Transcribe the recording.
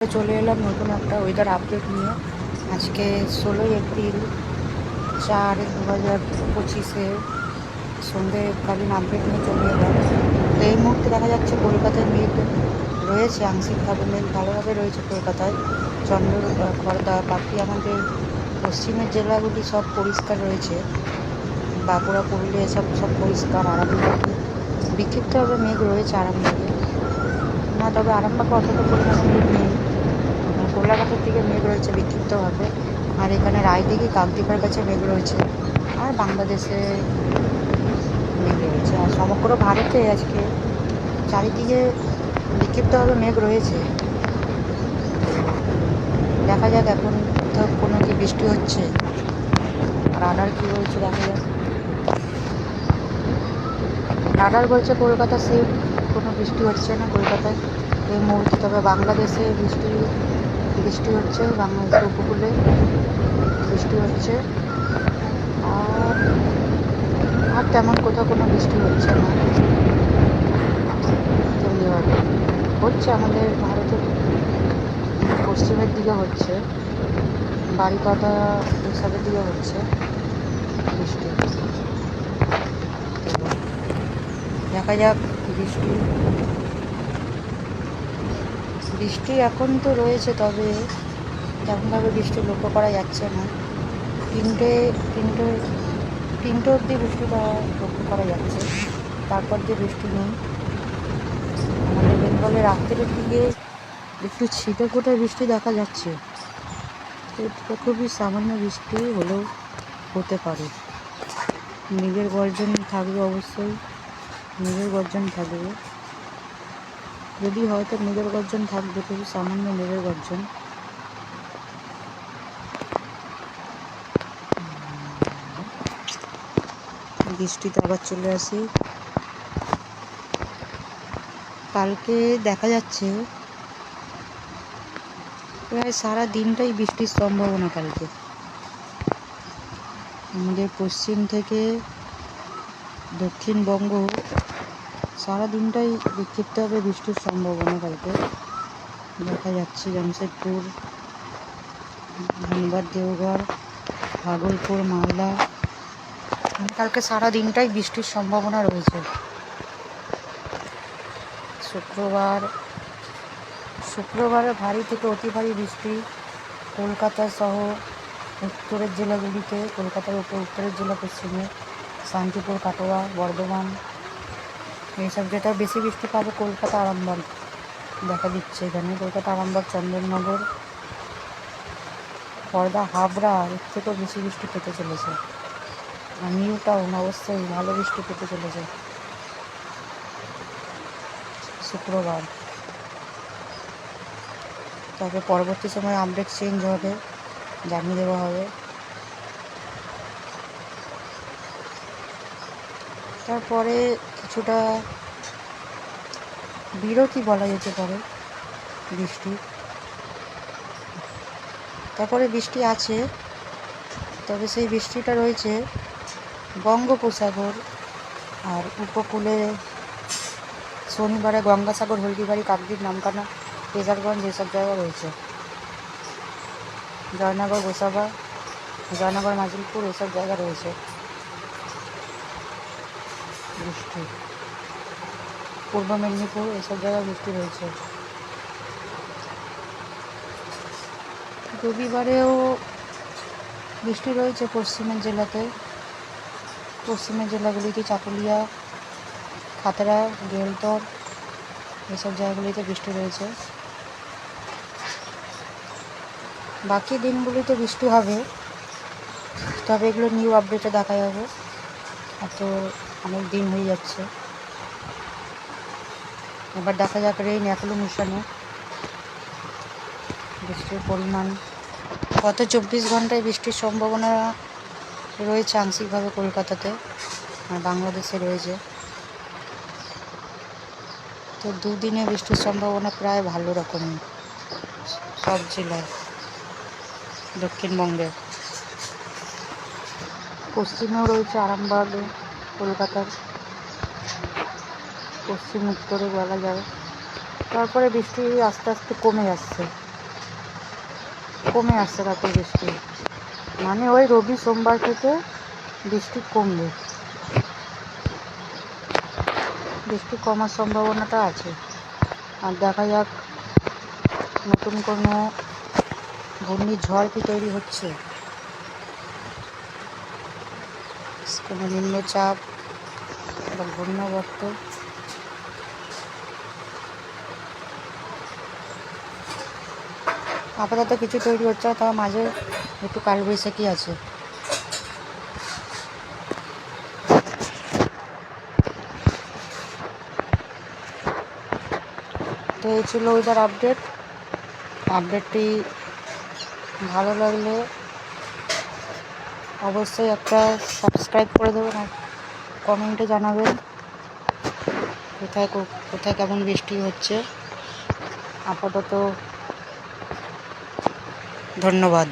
চলে এলাম নতুন একটা ওয়েদার আপডেট নিয়ে। আজকে ষোলোই এপ্রিল, চার দু হাজার পঁচিশে সন্ধ্যেকালীন আপডেট নিয়ে চলে এলাম। তো এই মুহূর্তে দেখা যাচ্ছে কলকাতায় মেঘ রয়েছে আংশিকভাবে মেঘ ভালোভাবে রয়েছে কলকাতায়। চন্দ্র খড়দা বাকি আমাদের পশ্চিমের জেলাগুলি সব পরিষ্কার রয়েছে। বাঁকুড়া, পুরুলিয়া এসব সব পরিষ্কার, আরামবাগে। বিক্ষিপ্তভাবে মেঘ রয়েছে আরামবাগে। না, তবে আরামবাগে অতটা পরিমাণে মেঘ নেই। কোলাঘাটের দিকে মেঘ রয়েছে বিক্ষিপ্তভাবে আর এখানে রায়দিঘি কাকদ্বীপের কাছে মেঘ রয়েছে। আর বাংলাদেশে মেঘ রয়েছে। আর সমগ্র ভারতে আজকে চারিদিকে বিক্ষিপ্তভাবে মেঘ রয়েছে। দেখা যাক এখন তো কোনো কি বৃষ্টি হচ্ছে। রাডার কি বলছে দেখা যাক। রাডার বলছে কলকাতা সেফ কোনো বৃষ্টি হচ্ছে না কলকাতায়। এই মুহূর্তে তবে বাংলাদেশে বৃষ্টি বৃষ্টি হচ্ছে, বাংলাদেশের উপকূলে বৃষ্টি হচ্ছে। আর আর তেমন কোথাও কোনো বৃষ্টি হচ্ছে না। তেমনিভাবে হচ্ছে আমাদের ভারতের পশ্চিমের দিকে হচ্ছে। বাড়িপাতা এসবের দিকে হচ্ছে বৃষ্টি। দেখা যাক বৃষ্টি বৃষ্টি এখন তো রয়েছে, তবে তেমনভাবে বৃষ্টি লক্ষ্য করা যাচ্ছে না। তিনটে তিনটে তিনটে অবধি বৃষ্টিটা লক্ষ্য করা যাচ্ছে। তারপর দিয়ে বৃষ্টি নেই। আমাদের বেঙ্গলে রাত্রের দিকে একটু ছিটে ফোটে বৃষ্টি দেখা যাচ্ছে। তো খুবই সামান্য বৃষ্টি হলেও হতে পারে। নিজের গর্জন থাকবে অবশ্যই। নিজের গর্জন থাকবে। যদি হয়তো মেঘের গর্জন থাকবে খুবই সামান্য মেঘের গর্জন। বৃষ্টিতে আবার চলে আসি। কালকে দেখা যাচ্ছে, প্রায় সারা দিনটাই বৃষ্টির সম্ভাবনা কালকে। আমাদের পশ্চিম থেকে দক্ষিণবঙ্গ সারা দিনটাই বিক্ষিপ্ত হবে বৃষ্টির সম্ভাবনা কালকে। দেখা যাচ্ছে জামশেদপুর, ধানবাদ, দেওঘর, ভাগলপুর, মালদা। কালকে সারা দিনটাই বৃষ্টির সম্ভাবনা রয়েছে। শুক্রবার, শুক্রবারে ভারী থেকে অতি ভারী বৃষ্টি কলকাতা সহ উত্তরের জেলাগুলিতে, কলকাতার উপর উত্তরের জেলা পশ্চিমে, শান্তিপুর, কাটোয়া, বর্ধমান এইসব যেটা বেশি বৃষ্টি পাবে, কলকাতা আরামবাগ দেখা দিচ্ছে এখানে। কলকাতা, আরামবাগ, চন্দননগর খড়দা হাবড়া, এর থেকেও বেশি বৃষ্টি পেতে চলেছে। আর নিউ টাউন অবশ্যই ভালো বৃষ্টি পেতে চলেছে। শুক্রবার। তবে পরবর্তী সময় আপডেট চেঞ্জ হবে, জানিয়ে দেওয়া হবে। তারপরে কিছুটা বিরতি বলা যেতে পারে, বৃষ্টি। তারপরে বৃষ্টি আছে, তবে সেই বৃষ্টিটা রয়েছে বঙ্গোপসাগর আর উপকূলে শনিবারে গঙ্গাসাগর, হলদিবাড়ি, কাকদ্বীপ, নামকানা কেজারগঞ্জ এসব জায়গা রয়েছে। জয়নগর, গোসাবা, জয়নগর, মাজিলপুর এসব জায়গা রয়েছে। বৃষ্টি। পূর্ব মেদিনীপুর, এসব জায়গায় বৃষ্টি রয়েছে রবিবারেও বৃষ্টি রয়েছে পশ্চিমের জেলাতে। পশ্চিমের জেলাগুলিতে চাকুলিয়া খাতড়া গেলতর এসব জায়গাগুলিতে বৃষ্টি রয়েছে। বাকি দিনগুলিতে বৃষ্টি হবে, তবে এগুলো নিউ আপডেটে দেখা যাবে এত অনেক দিন হয়ে যাচ্ছে। এবার দেখা যাক রেইন একলো মিশানো। বৃষ্টির পরিমাণ। গত চব্বিশ ঘন্টায় বৃষ্টির সম্ভাবনা রয়েছে আংশিকভাবে কলকাতাতে, আর বাংলাদেশে রয়েছে। তো দুদিনে বৃষ্টির সম্ভাবনা প্রায় ভালো রকমই, সব জেলায়, দক্ষিণবঙ্গে। পশ্চিমেও রয়েছে আরামবাগ কলকাতার পশ্চিম উত্তরে বলা যায় তারপরে বৃষ্টি আস্তে আস্তে কমে যাচ্ছে কমে আসছে রাতে বৃষ্টি। মানে ওই রবি সোমবার থেকে বৃষ্টি কমবে। বৃষ্টি কমার সম্ভাবনাটা আছে। আর দেখা যাক নতুন কোনো ঘূর্ণিঝড় কি তৈরি হচ্ছে। কোনো নিম্নচাপ বা ঘূর্ণাবর্ত। আপাতত কিছু তৈরি হচ্ছে না তার মাঝে একটু কালবৈশাখী আছে। তো এই ছিল ওয়েদার আপডেট আপডেটটি ভালো লাগলে অবশ্যই একটা সাবস্ক্রাইব করে দেবেন আর কমেন্টে জানাবেন কোথায় কোথায় কেমন বৃষ্টি হচ্ছে। আপাতত ধন্যবাদ।